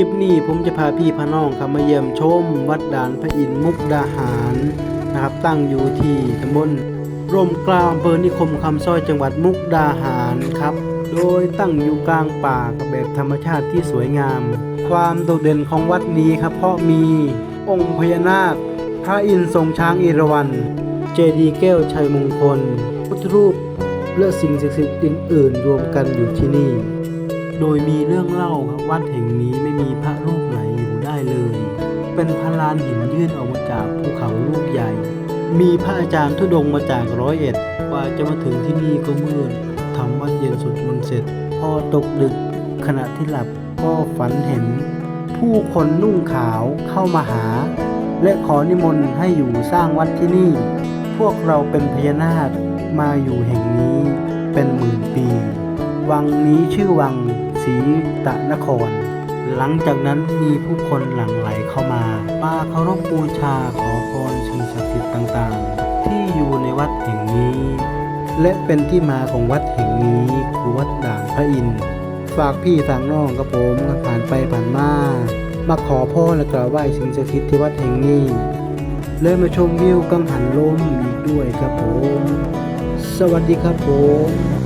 คลิปนี้ผมจะพาพี่พาน้องครับมาเยี่ยมชม วัดด่านพระอินทร์มุกดาหารนะครับ ตั้งอยู่ที่ตำบลร่มกลางอำเภอนิคมคำสร้อยจังหวัดมุกดาหารครับ โดยตั้งอยู่กลางป่ากับแบบธรรมชาติที่สวยงาม ความโดดเด่นของวัดนี้ครับ เพราะมีองค์พญานาค พระอินทร์ทรงช้างเอราวัณเจดีย์แก้วชัยมงคลพุทธรูปและสิ่งศักดิ์สิทธิ์อื่น ๆ รวมกันอยู่ที่นี่ โดยมีเรื่องเล่าครับวัดแห่งนี้ไม่มีพระรูปไหนอยู่ได้เลย เป็นพลานหินยื่นออกมาจากภูเขาลูกใหญ่ มีพระอาจารย์ทุดงมาจากร้อยเอ็ดกว่าจะมาถึงที่นี่ก็มืดทำวัดเย็นสุดมนต์เสร็จ พอตกดึกขณะที่หลับก็ฝันเห็น ผู้คนนุ่งขาวเข้ามาหา และขอนิมนต์ให้อยู่สร้างวัดที่นี่ พวกเราเป็นพญานาคมาอยู่แห่งนี้เป็นหมื่นปี วังนี้ชื่อวัง รีตะนคร หลังจากนั้นมีผู้คนหลั่งไหลเข้ามามาเคารพบูชาขอพรสิ่งศักดิ์สิทธิ์ต่างๆ ที่อยู่ในวัดแห่งนี้ และเป็นที่มาของวัดแห่งนี้คือวัดด่านพระอินทร์ฝากพี่ทางน้องกับผมผ่านไปผ่านมามาขอพ่อและกราบไหว้สิ่งศักดิ์สิทธิ์ที่วัดแห่งนี้ เลยมาชมวิวกังหันลมอีกด้วยครับผม สวัสดีครับผม